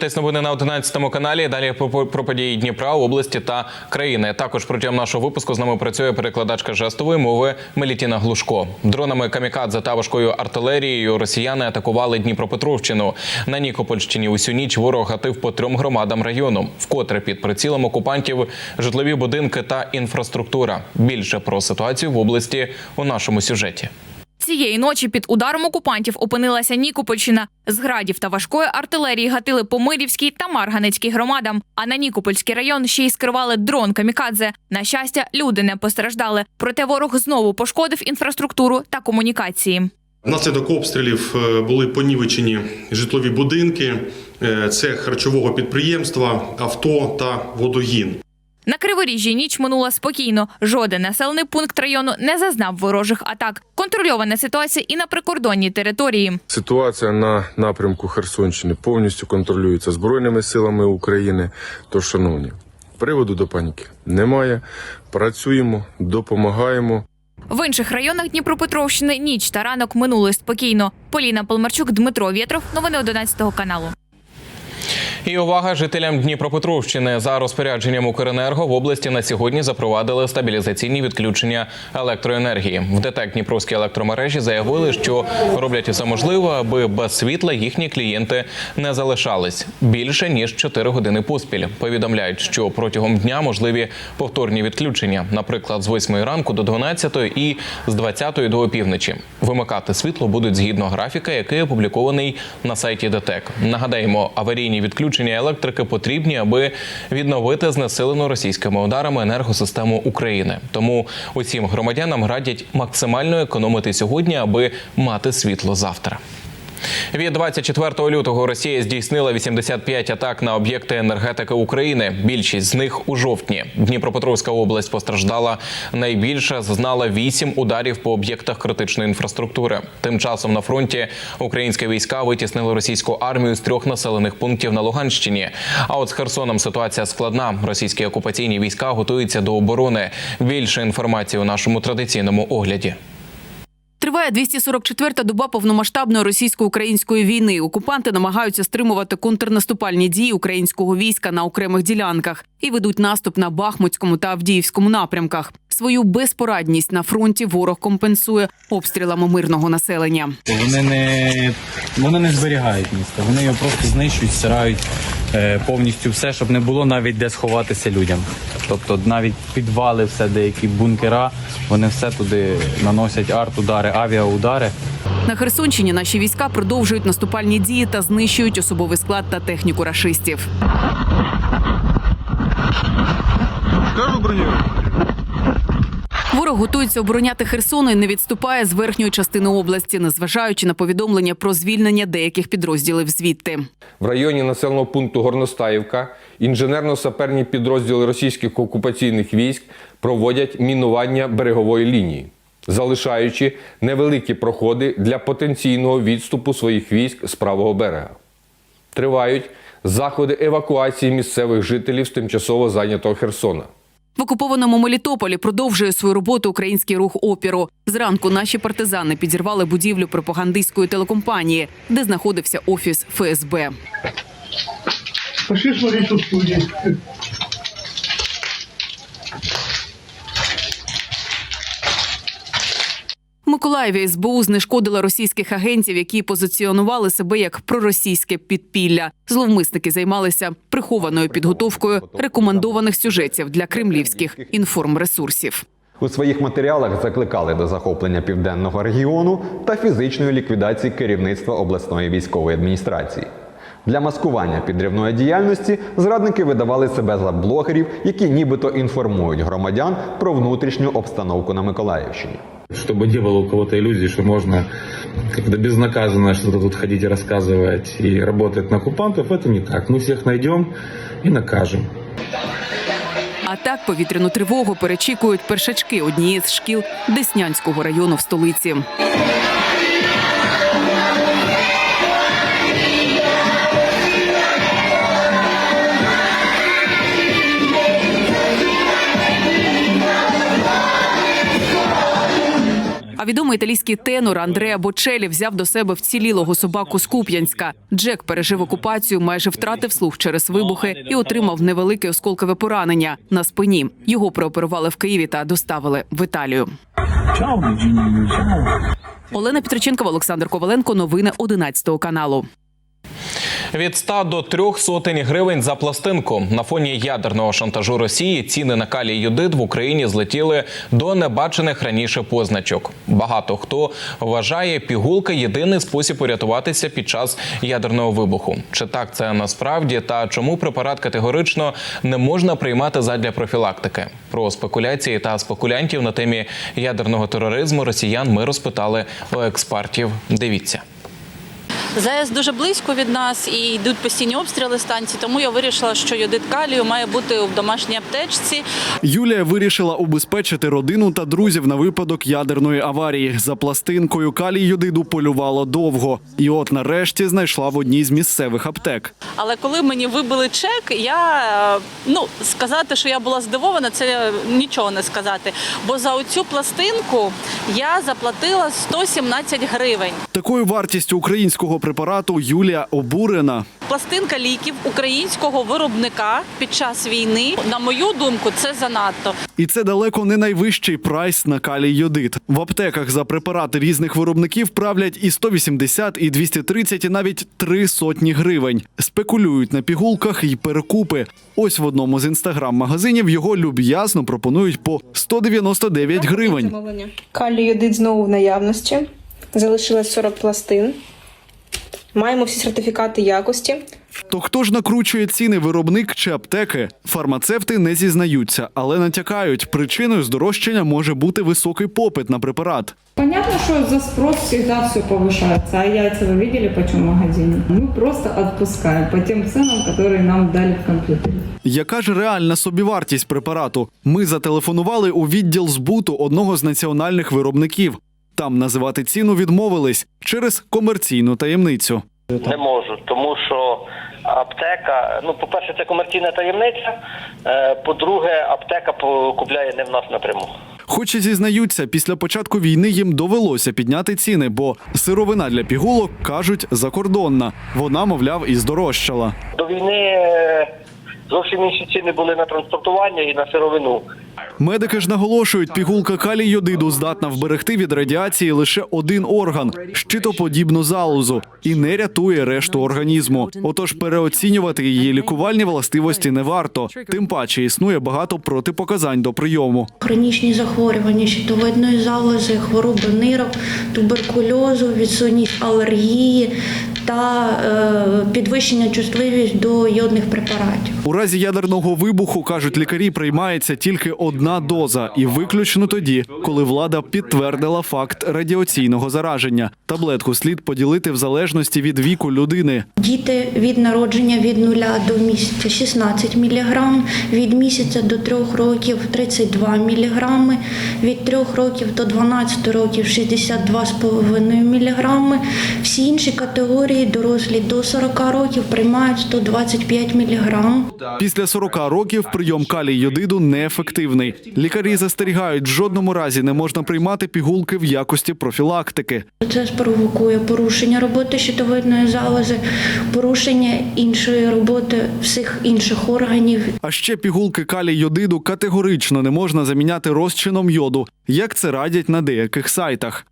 ви дивитесь новини на 11 каналі. Далі про події Дніпра, області та країни. Також протягом нашого випуску з нами працює перекладачка жестової мови Мелітіна Глушко. Дронами камікадзе та важкою артилерією росіяни атакували Дніпропетровщину. На Нікопольщині усю ніч ворог гатив по трьом громадам району, вкотре під прицілом окупантів житлові будинки та інфраструктура. Більше про ситуацію в області у нашому сюжеті. Цієї ночі під ударом окупантів опинилася Нікопольщина. З градів та важкої артилерії гатили по Мирівській та Марганецькій громадам. А на Нікопольський район ще й скривали дрон камікадзе. На щастя, люди не постраждали. Проте ворог знову пошкодив інфраструктуру та комунікації. Внаслідок обстрілів е, були понівечені житлові будинки, е, цех харчового підприємства, авто та водогін. На Криворіжжі ніч минула спокійно. Жоден населений пункт району не зазнав ворожих атак. Контрольована ситуація і на прикордонній території. Ситуація на напрямку Херсонщини повністю контролюється Збройними силами України. Тож, шановні, приводу до паніки немає. Працюємо, допомагаємо. В інших районах Дніпропетровщини ніч та ранок минули спокійно. Поліна Полмарчук, Дмитро Вєтров. Новини 11 каналу. І увага жителям Дніпропетровщини за розпорядженням Укренерго в області на сьогодні запровадили стабілізаційні відключення електроенергії. В ДТЕК Дніпровські електромережі заявили, що роблять усе можливе, аби без світла їхні клієнти не залишались більше ніж 4 години поспіль. Повідомляють, що протягом дня можливі повторні відключення, наприклад, з 8 ранку до 12 і з 20 до опівночі. Вимикати світло будуть згідно графіка, який опублікований на сайті ДТЕК. Нагадаємо, аварійні відключення електрики потрібні, аби відновити знесилену російськими ударами енергосистему України. Тому усім громадянам радять максимально економити сьогодні, аби мати світло завтра. Від 24 лютого Росія здійснила 85 атак на об'єкти енергетики України. Більшість з них у жовтні. Дніпропетровська область постраждала найбільше, зазнала 8 ударів по об'єктах критичної інфраструктури. Тим часом на фронті українські війська витіснили російську армію з трьох населених пунктів на Луганщині. А от з Херсоном ситуація складна. Російські окупаційні війська готуються до оборони. Більше інформації у нашому традиційному огляді. Триває 244-та доба повномасштабної російсько-української війни. Окупанти намагаються стримувати контрнаступальні дії українського війська на окремих ділянках і ведуть наступ на Бахмутському та Авдіївському напрямках. Свою безпорадність на фронті ворог компенсує обстрілами мирного населення. Вони не, вони не зберігають місто, вони його просто знищують, стирають повністю все, щоб не було навіть де сховатися людям. Тобто навіть підвали, все, деякі бункера, вони все туди наносять арт-удари, авіаудари. На Херсонщині наші війська продовжують наступальні дії та знищують особовий склад та техніку рашистів. Ворог готується обороняти Херсон і не відступає з верхньої частини області, незважаючи на повідомлення про звільнення деяких підрозділів звідти. В районі населеного пункту Горностаївка інженерно-саперні підрозділи російських окупаційних військ проводять мінування берегової лінії, залишаючи невеликі проходи для потенційного відступу своїх військ з правого берега. Тривають заходи евакуації місцевих жителів з тимчасово зайнятого Херсона. В окупованому Мелітополі продовжує свою роботу український рух опіру. Зранку наші партизани підірвали будівлю пропагандистської телекомпанії, де знаходився офіс ФСБ. Пошли смотреть, тут студии. В Миколаєві СБУ знешкодила російських агентів, які позиціонували себе як проросійське підпілля. Зловмисники займалися прихованою підготовкою рекомендованих сюжетів для кремлівських інформресурсів. У своїх матеріалах закликали до захоплення південного регіону та фізичної ліквідації керівництва обласної військової адміністрації. Для маскування підривної діяльності зрадники видавали себе за блогерів, які нібито інформують громадян про внутрішню обстановку на Миколаївщині. Чтобы не было у кого-то иллюзий, что можно как-то безнаказанно что-то тут ходить и рассказывать и работать на оккупантов, это не так. Мы всех найдем и накажем. А так повітряну тривогу перечікують першачки однієї з шкіл Деснянського району в столиці. А відомий італійський тенор Андреа Бочелі взяв до себе вцілілого собаку з Куп'янська. Джек пережив окупацію, майже втратив слух через вибухи і отримав невелике осколкове поранення на спині. Його прооперували в Києві та доставили в Італію. Олена Петриченкова, Олександр Коваленко. Новини 11 каналу. Від 100 до 3 сотень гривень за пластинку на фоні ядерного шантажу Росії ціни на калій йодид в Україні злетіли до небачених раніше позначок. Багато хто вважає пігулка єдиний спосіб урятуватися під час ядерного вибуху. Чи так це насправді та чому препарат категорично не можна приймати задля профілактики? Про спекуляції та спекулянтів на темі ядерного тероризму росіян ми розпитали у експертів. Дивіться. ЗАЕС дуже близько від нас і йдуть постійні обстріли станції, тому я вирішила, що йодит калію має бути в домашній аптечці. Юлія вирішила убезпечити родину та друзів на випадок ядерної аварії. За пластинкою калій йодиду полювала довго, і от нарешті знайшла в одній з місцевих аптек. Але коли мені вибили чек, я е, ну сказати, що я була здивована, це нічого не сказати. Бо за оцю пластинку я заплатила 117 гривень. Такою вартістю українського препарату Юлія обурена. Пластинка ліків українського виробника під час війни, на мою думку, це занадто. І це далеко не найвищий прайс на калій йодид. В аптеках за препарати різних виробників правлять і 180, і 230, і навіть три сотні гривень. Спекулюють на пігулках і перекупи. Ось в одному з інстаграм-магазинів його люб'язно пропонують по 199 гривень. Калій йодид знову в наявності. Залишилось 40 пластин. Маємо всі сертифікати якості. То хто ж накручує ціни виробник чи аптеки? Фармацевти не зізнаються, але натякають, причиною здорожчання може бути високий попит на препарат. Понятно, что за спрос всегда все повышается, а яйца вы видели почем в магазине? Мы просто отпускаем по тем ценам, которые нам дали в компьютере. Яка ж реальна собівартість препарату? Ми зателефонували у відділ збуту одного з національних виробників. Там називати ціну відмовились через комерційну таємницю. Не можу, тому що аптека, ну, по-перше, це комерційна таємниця. е, По-друге, аптека купляє не в нас напряму. Хоч і зізнаються, після початку війни їм довелося підняти ціни, бо сировина для пігулок кажуть закордонна. Вона, мовляв, і здорожчала. До війни е, зовсім інші ціни були на транспортування і на сировину. Медики ж наголошують, пігулка калій йодиду здатна вберегти від радіації лише один орган щитоподібну залозу і не рятує решту організму. Отож, переоцінювати її лікувальні властивості не варто. Тим паче існує багато протипоказань до прийому. Хронічні захворювання щитовидної залози, хвороби нирок, туберкульозу, відсутність алергії та е, підвищення чутливість до йодних препаратів. У разі ядерного вибуху кажуть лікарі, приймається тільки одна доза, і виключно тоді, коли влада підтвердила факт радіаційного зараження. Таблетку слід поділити в залежності від віку людини. Діти від народження від 0 до місяця 16 мг, від місяця до 3 років 32 мг, від 3 років до 12 років 62,5 мг. Всі інші категорії дорослі до 40 років приймають 125 мг. Після 40 років прийом калій йодиду неефективний. Лікарі застерігають, в жодному разі не можна приймати пігулки в якості профілактики. Це спровокує порушення роботи щитовидної залози, порушення іншої роботи всіх інших органів. А ще пігулки калій йодиду категорично не можна заміняти розчином йоду, як це радять на деяких сайтах.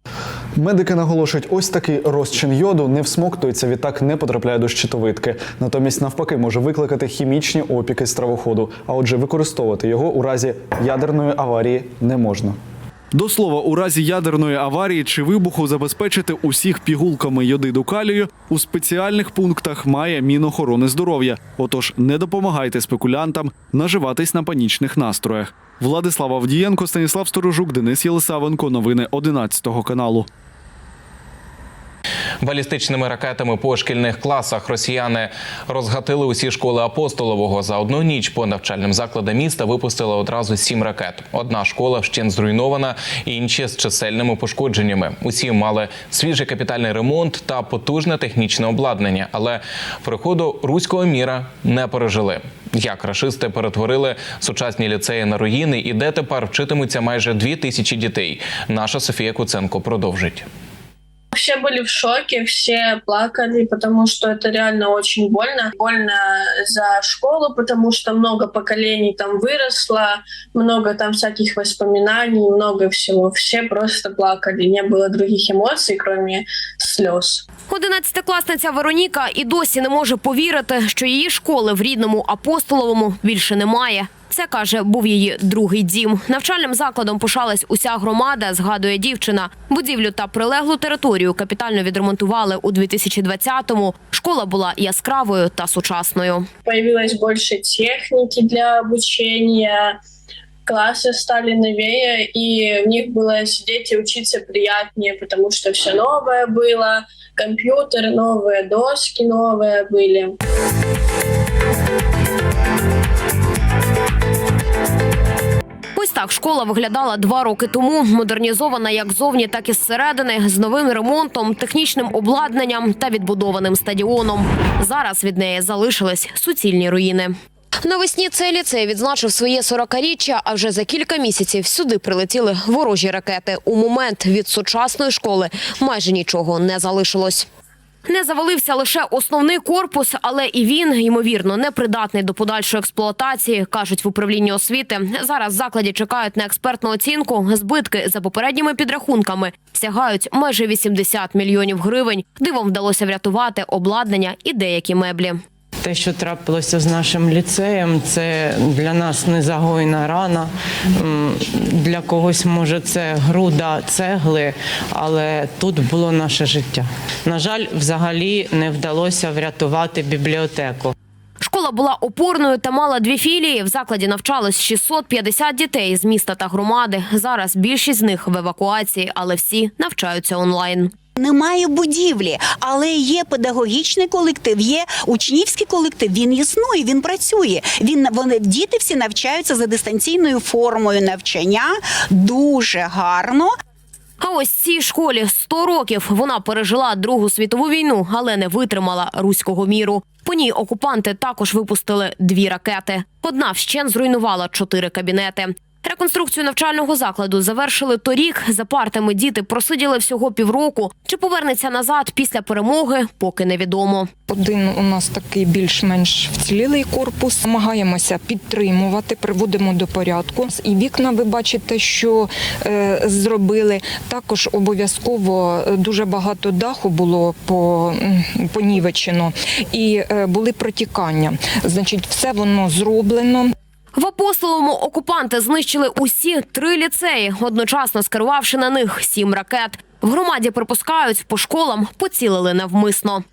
Медики наголошують, ось такий розчин йоду не всмоктується, відтак не потрапляє до щитовидки. Натомість, навпаки, може викликати хімічні опіки стравоходу. А отже, використовувати його у разі ядерної аварії не можна. До слова, у разі ядерної аварії чи вибуху забезпечити усіх пігулками йодиду калію у спеціальних пунктах має Мінохорони здоров'я. Отож, не допомагайте спекулянтам наживатись на панічних настроях. Владислав Авдієнко, Станіслав Сторожук, Денис Єлисавенко. Новини 11 каналу. Балістичними ракетами по шкільних класах росіяни розгатили усі школи апостолового. За одну ніч по навчальним закладам міста випустили одразу сім ракет. Одна школа вщен зруйнована, інші з чисельними пошкодженнями. Усі мали свіжий капітальний ремонт та потужне технічне обладнання, але приходу руського міра не пережили. Як рашисти перетворили сучасні ліцеї на руїни і де тепер вчитимуться майже дві тисячі дітей. Наша Софія Куценко продовжить Все были в шоке, все плакали, потому что это реально очень больно. Больно за школу, потому что много поколений там выросло, много там всяких воспоминаний, много всего. Все просто плакали, не было других эмоций, кроме слез. Одинадцятикласниця Вероніка і досі не може повірити, що її школи в рідному апостоловому більше немає. Це каже, був її другий дім. Навчальним закладом пишалась уся громада, згадує дівчина. Будівлю та прилеглу територію капітально відремонтували у 2020-му. Школа була яскравою та сучасною. Появилось больше техники для обучения, классы стали новее, и в них было сидеть и учиться приятнее, потому что все новое было, компьютеры новые, доски новые были. Так школа виглядала два роки тому. Модернізована як зовні, так і зсередини, з новим ремонтом, технічним обладнанням та відбудованим стадіоном. Зараз від неї залишились суцільні руїни. Навесні цей ліцей відзначив своє 40-річчя, а вже за кілька місяців сюди прилетіли ворожі ракети. У момент від сучасної школи майже нічого не залишилось. Не завалився лише основний корпус, але і він, ймовірно, непридатний до подальшої експлуатації, кажуть в управлінні освіти. Зараз в закладі чекають на експертну оцінку. Збитки за попередніми підрахунками сягають майже 80 мільйонів гривень. Дивом вдалося врятувати обладнання і деякі меблі. Те, що трапилося з нашим ліцеєм, це для нас незагойна рана. Для когось може це груда цегли, але тут було наше життя. На жаль, взагалі не вдалося врятувати бібліотеку. Школа була опорною та мала дві філії. В закладі навчалось 650 дітей з міста та громади. Зараз більшість з них в евакуації, але всі навчаються онлайн. Немає будівлі, але є педагогічний колектив, є учнівський колектив. Він існує, він працює. Він вони діти всі навчаються за дистанційною формою навчання дуже гарно. А ось цій школі 100 років вона пережила Другу світову війну, але не витримала руського міру. По ній окупанти також випустили дві ракети. Одна вщен зруйнувала чотири кабінети. Реконструкцію навчального закладу завершили торік. За партами діти просиділи всього півроку. Чи повернеться назад після перемоги, поки невідомо. Один у нас такий більш-менш вцілілий корпус. Намагаємося підтримувати, приводимо до порядку. І вікна, ви бачите, що е, зробили. Також обов'язково е, дуже багато даху було по, понівечено і е, були протікання. Значить, все воно зроблено. В апостоловому окупанти знищили усі три ліцеї, одночасно скерувавши на них сім ракет. В громаді припускають, по школам поцілили навмисно.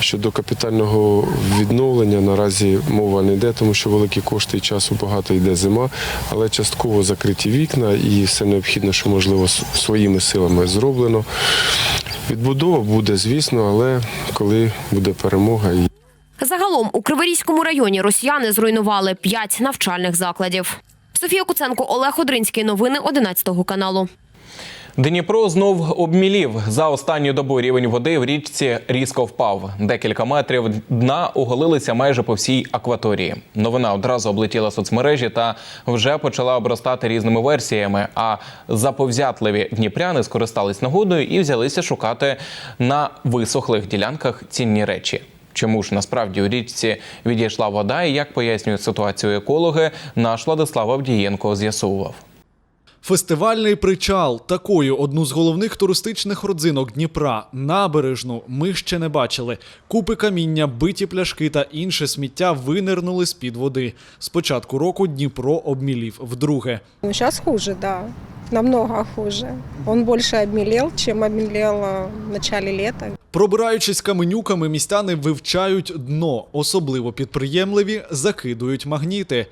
Щодо капітального відновлення наразі мова не йде, тому що великі кошти і часу багато йде зима, але частково закриті вікна і все необхідне, що можливо своїми силами зроблено. Відбудова буде, звісно, але коли буде перемога Загалом у Криворізькому районі росіяни зруйнували п'ять навчальних закладів. Софія Куценко, Олег Одринський. Новини 11 каналу. Дніпро знов обмілів. За останню добу рівень води в річці різко впав. Декілька метрів дна оголилися майже по всій акваторії. Новина одразу облетіла соцмережі та вже почала обростати різними версіями. А заповзятливі дніпряни скористались нагодою і взялися шукати на висохлих ділянках цінні речі. Чому ж насправді у річці відійшла вода і як пояснюють ситуацію екологи, наш Владислав Авдієнко з'ясовував. Фестивальний причал такою одну з головних туристичних родзинок Дніпра набережну ми ще не бачили. Купи каміння, биті пляшки та інше сміття винирнули з під води. З початку року Дніпро обмілів вдруге. Ну, сейчас хуже, да. Намного хуже. Он больше обмелел, чем обмелел э, в начале лета. Пробираючись каменюками, містяни вивчають дно. Особливо підприємливі закидують магніти.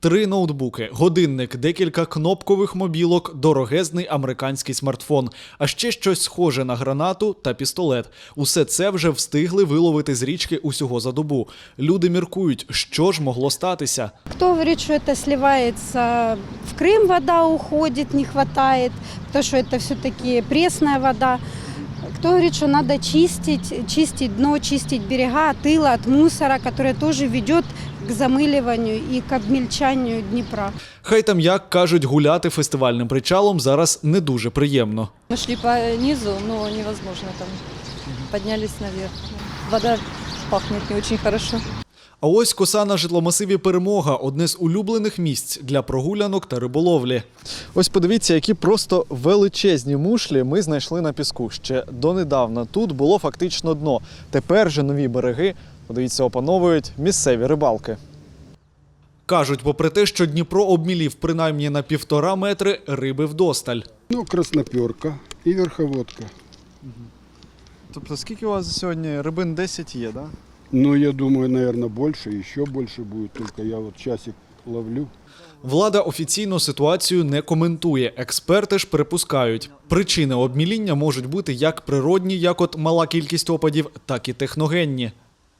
Три ноутбуки, годинник, декілька кнопкових мобілок, дорогезний американський смартфон, а ще щось схоже на гранату та пістолет. Усе це вже встигли виловити з річки усього за добу. Люди міркують, що ж могло статися. Кто говорит, что это сливается в Крым вода уходит, не хватает, потому что это все-таки пресная вода. Кто говорит, что надо чистить, чистить дно, чистить берега, тыла от мусора, которое тоже ведет к замыливанию и к обмельчанию Днепра. Хай там як кажуть, гуляти фестивальним причалом зараз не дуже приємно. Мы шли по низу, но невозможно там. Поднялись наверх. Вода пахнет не очень хорошо. А ось коса на житломасиві Перемога одне з улюблених місць для прогулянок та риболовлі. Ось подивіться, які просто величезні мушлі ми знайшли на піску. Ще донедавна тут було фактично дно. Тепер же нові береги, подивіться, опановують місцеві рибалки. Кажуть, попри те, що Дніпро обмілів принаймні на півтора метри, риби вдосталь. Ну, красноперка и верховодка. Тобто, скільки у вас сьогодні рибин 10 є, да? Ну, я думаю, наверное, больше, еще больше будет. Только я вот часик ловлю. Влада офіційно ситуацію не коментує. Експерти ж припускають, причини обміління можуть бути як природні, як от мала кількість опадів, так і техногенні.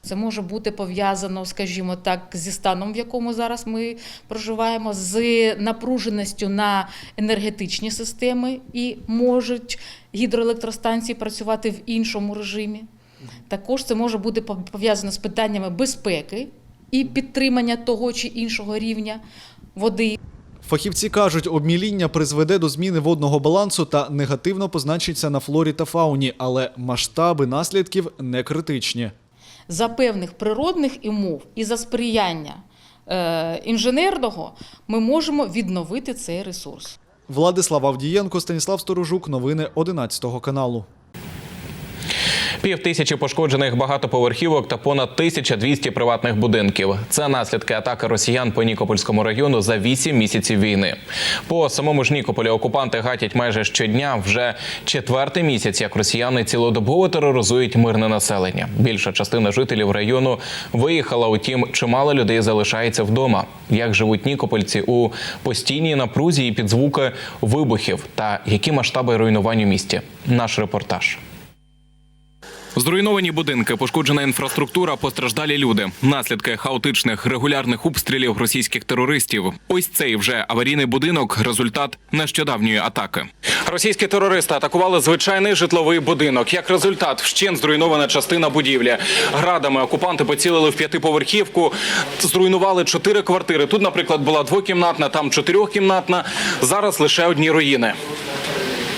Це може бути пов'язано, скажімо так, зі станом, в якому зараз ми проживаємо, з напруженістю на енергетичні системи і можуть гідроелектростанції працювати в іншому режимі. Також це може бути пов- пов'язано з питаннями безпеки і підтримання того чи іншого рівня води. Фахівці кажуть, обміління призведе до зміни водного балансу та негативно позначиться на флорі та фауні, але масштаби наслідків не критичні. За певних природних умов і за сприяння е, інженерного ми можемо відновити цей ресурс. Владислав Авдієнко, Станіслав Сторожук, новини 11 каналу. Пів тисячі пошкоджених багатоповерхівок та понад 1200 приватних будинків. Це наслідки атаки росіян по Нікопольському району за 8 місяців війни. По самому ж Нікополі окупанти гатять майже щодня. Вже четвертий місяць, як росіяни цілодобово тероризують мирне населення. Більша частина жителів району виїхала. Утім, чимало людей залишається вдома. Як живуть нікопольці у постійній напрузі і під звуки вибухів та які масштаби руйнувань у місті? Наш репортаж. Зруйновані будинки, пошкоджена інфраструктура, постраждалі люди. Наслідки хаотичних регулярних обстрілів російських терористів. Ось цей вже аварійний будинок результат нещодавньої атаки. Російські терористи атакували звичайний житловий будинок. Як результат, вщент зруйнована частина будівлі. Градами окупанти поцілили в п'ятиповерхівку, зруйнували чотири квартири. Тут, наприклад, була двокімнатна, там чотирьохкімнатна. Зараз лише одні руїни.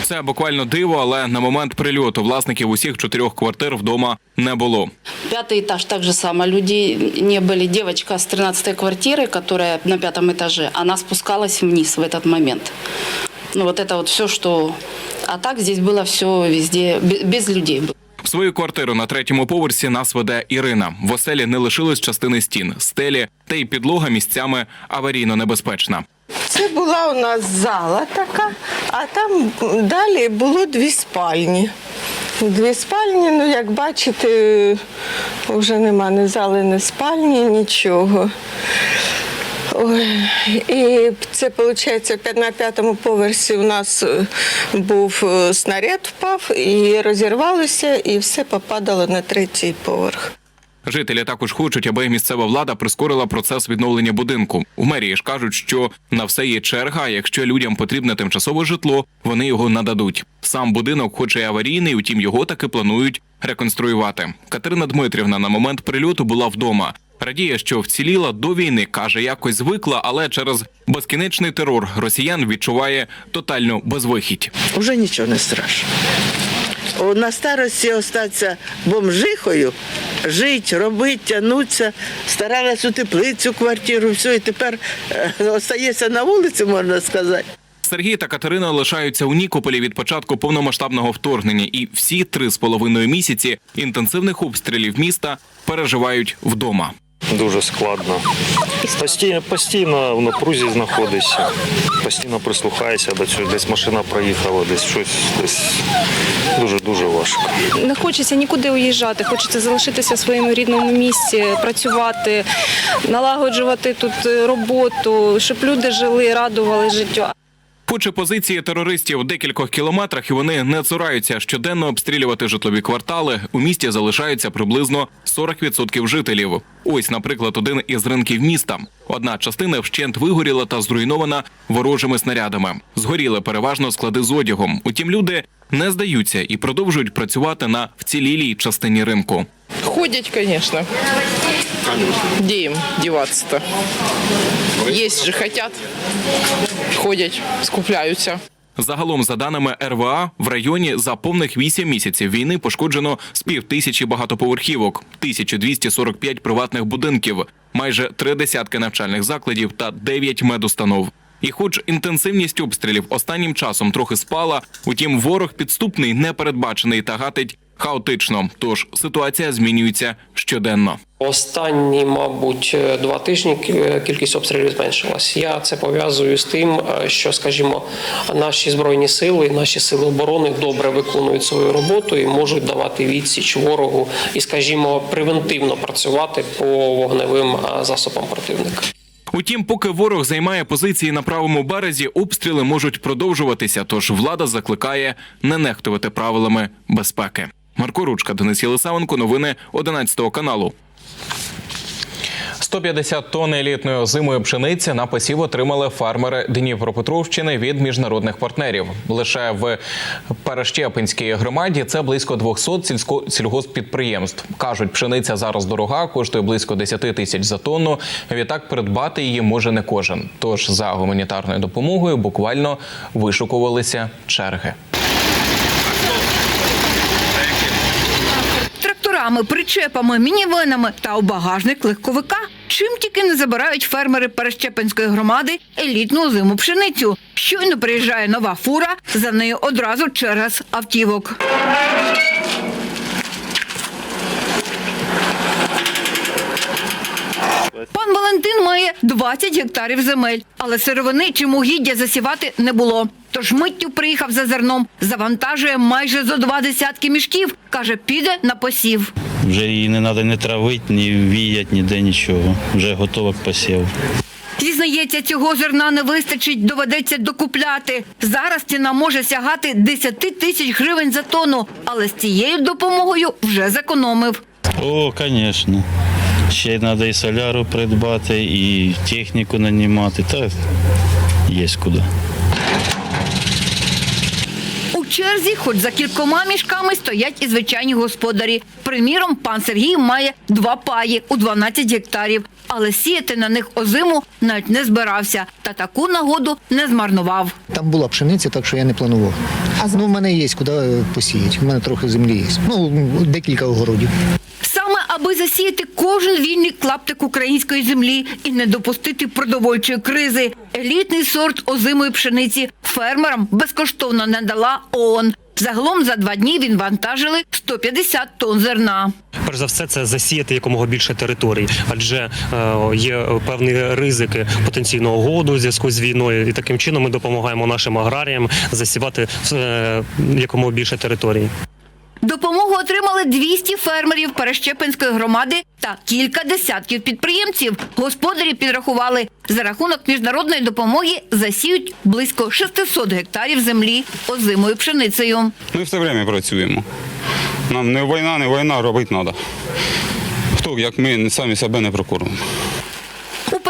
Це буквально диво, але на момент прильоту власників усіх чотирьох квартир вдома не було. Пятый этаж так же само. Люди не были. Девочка с 13 квартиры, которая на пятом этаже, она спускалась вниз в этот момент. Ну вот это вот все, что... А так здесь было все везде бе- без людей. В свою квартиру на третьому поверсі нас веде Ірина. В оселі не лишилось частини стін, стелі та й підлога місцями аварійно небезпечна. Це була у нас зала така, а там далі було дві спальні. Дві спальні, ну як бачите, вже нема ні зали, ні спальні, нічого. Ой, і це виходить, на п'ятому поверсі у нас е, був е, снаряд впав і розірвалося, і все попадало на третій поверх. Жителі також хочуть, аби місцева влада прискорила процес відновлення будинку. У мерії ж кажуть, що на все є черга. Якщо людям потрібне тимчасове житло, вони його нададуть. Сам будинок, хоч і аварійний, утім його таки планують реконструювати. Катерина Дмитрівна на момент прильоту була вдома. Радіє, що вціліла до війни, каже, якось звикла, але через безкінечний терор росіян відчуває тотальну безвихідь. Уже нічого не страшно. На старості остатися бомжихою, жити, робити, тягнутися, старалась у теплицю квартиру, все, і тепер е, остається на вулиці, можна сказати. Сергій та Катерина лишаються у Нікополі від початку повномасштабного вторгнення, і всі три з половиною місяці інтенсивних обстрілів міста переживають вдома. Дуже складно. Постійно, постійно в напрузі знаходишся, постійно прислухаєшся до цього. Десь машина проїхала, десь щось, десь дуже-дуже важко. Не хочеться нікуди уїжджати, хочеться залишитися в своєму рідному місці, працювати, налагоджувати тут роботу, щоб люди жили, радували життя. Хоч позиції терористів у декількох кілометрах, і вони не цураються щоденно обстрілювати житлові квартали. У місті залишаються приблизно 40% жителів. Ось, наприклад, один із ринків міста. Одна частина вщент вигоріла та зруйнована ворожими снарядами. Згоріли переважно склади з одягом. Утім, люди не здаються і продовжують працювати на вцілілій частині ринку. Ходять, конечно. Где им деваться-то? Есть же хотят. Ходять, скупляються. Загалом, за даними РВА, в районі за повних 8 місяців війни пошкоджено з пів тисячі багатоповерхівок, 1245 приватних будинків, майже три десятки навчальних закладів та 9 медустанов. І хоч інтенсивність обстрілів останнім часом трохи спала, утім ворог підступний, непередбачений та гатить хаотично. Тож ситуація змінюється щоденно. Останні, мабуть, два тижні кількість обстрілів зменшилась. Я це пов'язую з тим, е, що, скажімо, наші збройні сили, наші сили оборони добре виконують свою роботу і можуть давати відсіч ворогу і, скажімо, превентивно працювати по вогневим е, засобам противника. Утім, поки ворог займає позиції на правому березі, обстріли можуть продовжуватися. Тож влада закликає не нехтувати правилами безпеки. Марко Ручка, Денис Єлисавенко, новини 11 каналу. 150 тонн елітної озимої пшениці на посів отримали фермери Дніпропетровщини від міжнародних партнерів. Лише в Перещепинській громаді це близько 200 сільсько сільгосппідприємств. кажуть, пшениця зараз дорога, коштує близько 10 тисяч за тонну. Відтак придбати її може не кожен. Тож за гуманітарною допомогою буквально вишукувалися черги. Тракторами, причепами, мінівенами та у багажник легковика. Чим тільки не забирають фермери Перещепинської громади елітну зиму пшеницю. Щойно приїжджає нова фура, за нею одразу черга з автівок. Пан Валентин має 20 гектарів земель, але сировини чи угіддя засівати не було. Тож миттю приїхав за зерном, завантажує майже зо два десятки мішків. Каже, піде на посів. Вже її не треба не травити, ні віять, ніде нічого. Вже готова к посіву. Зізнається, цього зерна не вистачить, доведеться докупляти. Зараз ціна може сягати 10 тисяч гривень за тонну, але з цією допомогою вже зекономив. О, звісно. Ще треба і соляру придбати, і техніку нанімати. Та є куди. У черзі, хоч за кількома мішками, стоять і звичайні господарі. Приміром, пан Сергій має два паї у 12 гектарів, але сіяти на них озиму навіть не збирався. Та таку нагоду не змарнував. Там була пшениця, так що я не планував. ну, в мене є куди посіяти. У мене трохи землі є. Ну, декілька огородів. Аби засіяти кожен вільний клаптик української землі і не допустити продовольчої кризи. Елітний сорт озимої пшениці фермерам безкоштовно надала ООН. Загалом за два дні він вантажили 150 тонн зерна. Перш за все, це засіяти якомога більше територій, адже е, є певні ризики потенційного голоду у зв'язку з війною, і таким чином ми допомагаємо нашим аграріям засівати е, якомога більше територій. Допомогу отримали 200 фермерів Перещепинської громади та кілька десятків підприємців. Господарі підрахували, за рахунок міжнародної допомоги засіють близько 600 гектарів землі озимою пшеницею. Ми все время працюємо. Нам не війна, не війна робити треба. Хто, як ми самі себе не прокормимо.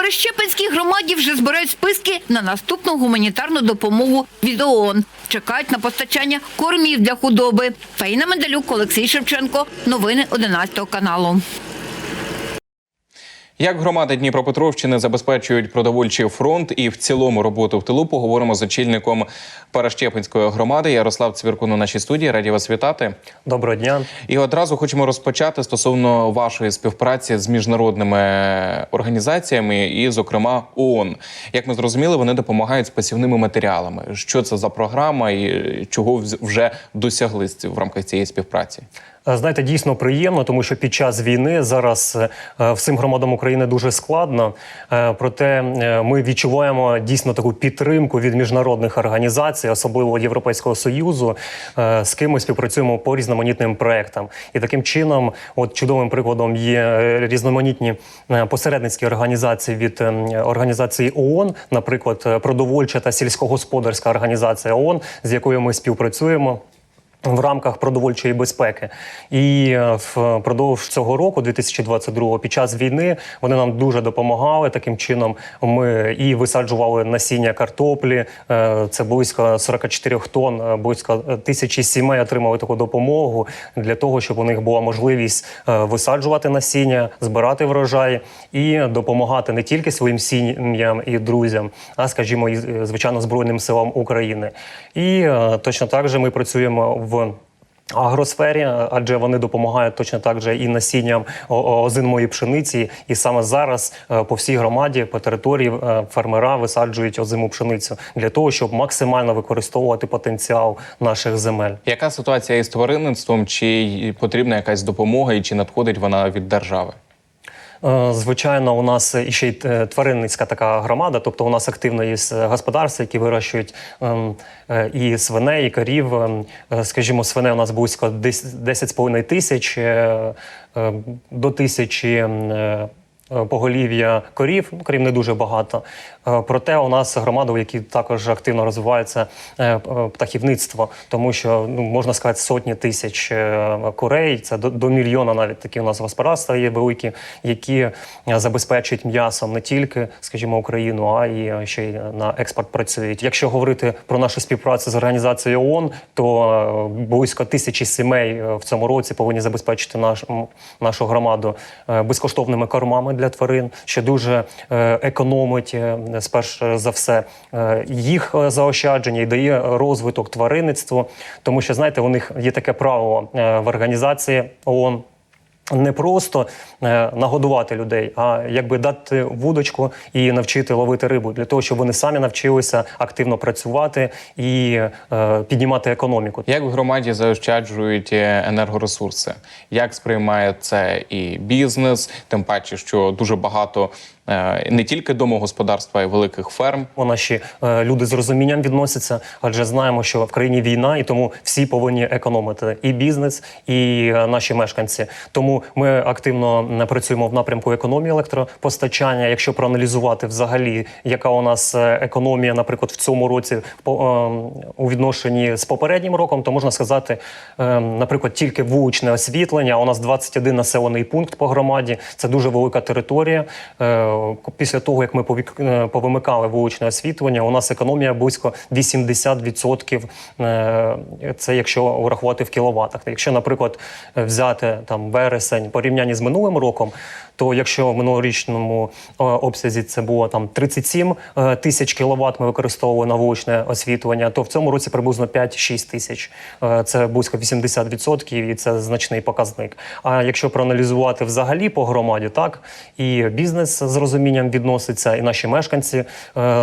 Перещепинській громаді вже збирають списки на наступну гуманітарну допомогу від ООН. Чекають на постачання кормів для худоби. Фаїна Медалюк, Олексій Шевченко. Новини 11 каналу. Як громади Дніпропетровщини забезпечують продовольчий фронт і в цілому роботу в тилу, поговоримо з очільником Паращепинської громади Ярослав Цвіркун у нашій студії. Раді вас вітати. Доброго дня. І одразу хочемо розпочати стосовно вашої співпраці з міжнародними організаціями, і, зокрема, ООН. Як ми зрозуміли, вони допомагають з посівними матеріалами. Що це за програма і чого вже досягли в рамках цієї співпраці? Е, Знаєте, дійсно приємно, тому що під час війни зараз е, всім громадам України дуже складно. Е, Проте е, ми відчуваємо дійсно таку підтримку від міжнародних організацій, особливо Європейського союзу, е, з ким ми співпрацюємо по різноманітним проектам. І таким чином, от чудовим прикладом є е, різноманітні е, посередницькі організації від е, організації ООН, наприклад, е, продовольча та сільськогосподарська організація ООН, з якою ми співпрацюємо. В рамках продовольчої безпеки, і е, впродовж цього року, 2022, під час війни, вони нам дуже допомагали. Таким чином, ми і висаджували насіння картоплі. е, Це близько 44 тонн, е, близько тисячі сімей отримали таку допомогу для того, щоб у них була можливість висаджувати насіння, збирати врожай і допомагати не тільки своїм сім'ям і друзям, а скажімо, і звичайно збройним силам України. І точно так же ми працюємо в. Агросфері, адже вони допомагають точно так же і насінням озимої пшениці. І саме зараз е, по всій громаді, по території е, фермера висаджують озиму пшеницю для того, щоб максимально використовувати потенціал наших земель. Яка ситуація із тваринництвом? Чи потрібна якась допомога, і чи надходить вона від держави? Е, Звичайно, у нас іще й е, тваринницька така громада, тобто у нас активно є е, господарства, які вирощують ем, і свиней, і корів. Ем, Скажімо, свиней у нас близько 10,5 тисяч до тисячі. Поголів'я корів, крім не дуже багато. Е, Проте у нас громада, в якій також активно розвивається е, е, птахівництво, тому що ну можна сказати сотні тисяч курей. Це до, до мільйона навіть такі у нас господарства є великі, які забезпечують м'ясом не тільки, скажімо, Україну, а і ще й на експорт працюють. Якщо говорити про нашу співпрацю з організацією ООН, то близько тисячі сімей в цьому році повинні забезпечити наш, нашу громаду безкоштовними кормами для тварин, що дуже економить сперш за все е, їх е, заощадження і дає розвиток тваринництву, тому що знаєте, у них є таке право е, в організації ООН не просто е, нагодувати людей, а якби дати вудочку і навчити ловити рибу для того, щоб вони самі навчилися активно працювати і е, піднімати економіку. Як в громаді заощаджують е, енергоресурси? Як сприймає це і бізнес? Тим паче, що дуже багато е, не тільки домогосподарства, а й великих ферм. Наші е, люди з розумінням відносяться, адже знаємо, що в країні війна, і тому всі повинні економити і бізнес, і е, наші мешканці. Тому ми активно працюємо в напрямку економії електропостачання. Якщо проаналізувати взагалі, яка у нас е, економія, наприклад, в цьому році е, у відношенні з попереднім роком, то можна сказати, е, наприклад, тільки вуличне освітлення. У нас 21 населений пункт по громаді. Це дуже велика територія. Після того, як ми е, повимикали вуличне освітлення, у нас економія близько 80%. е, Це якщо врахувати в кіловатах. Якщо, наприклад, взяти там вересень порівняння з минулим роком, то якщо в минулорічному е, обсязі це було там 37 е, тисяч кіловат, ми використовували на вуличне освітлення, то в цьому році приблизно 5-6 тисяч. Е, Це близько 80% і це значний показник. А якщо проаналізувати взагалі по громаді, так і бізнес з розумінням відноситься, і наші мешканці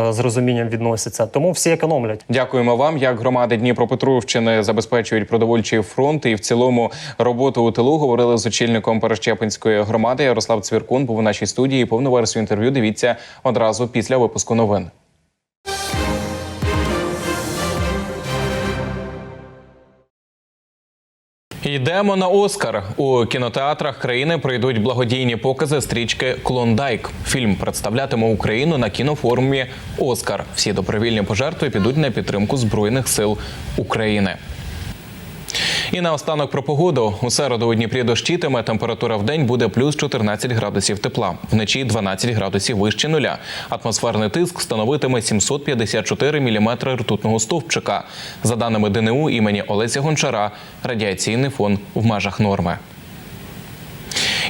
з розумінням відносяться. Тому всі економлять. Дякуємо вам. Як громади Дніпропетровщини забезпечують продовольчий фронт і в цілому роботу у тилу говорили з очільником Перещепинської громади Ярослав Цвіркун. Був у нашій студії. Повну версію інтерв'ю дивіться одразу після випуску новин. Йдемо на Оскар. У кінотеатрах країни пройдуть благодійні покази стрічки Клондайк. Фільм представлятиме Україну на кінофорумі Оскар. Всі добровільні пожертви підуть на підтримку збройних сил України. І наостанок про погоду. У середу у Дніпрі дощитиме. Температура в день буде плюс 14 градусів тепла. Вночі 12 градусів вище нуля. Атмосферний тиск становитиме 754 міліметри ртутного стовпчика. За даними ДНУ імені Олеся Гончара, радіаційний фон в межах норми.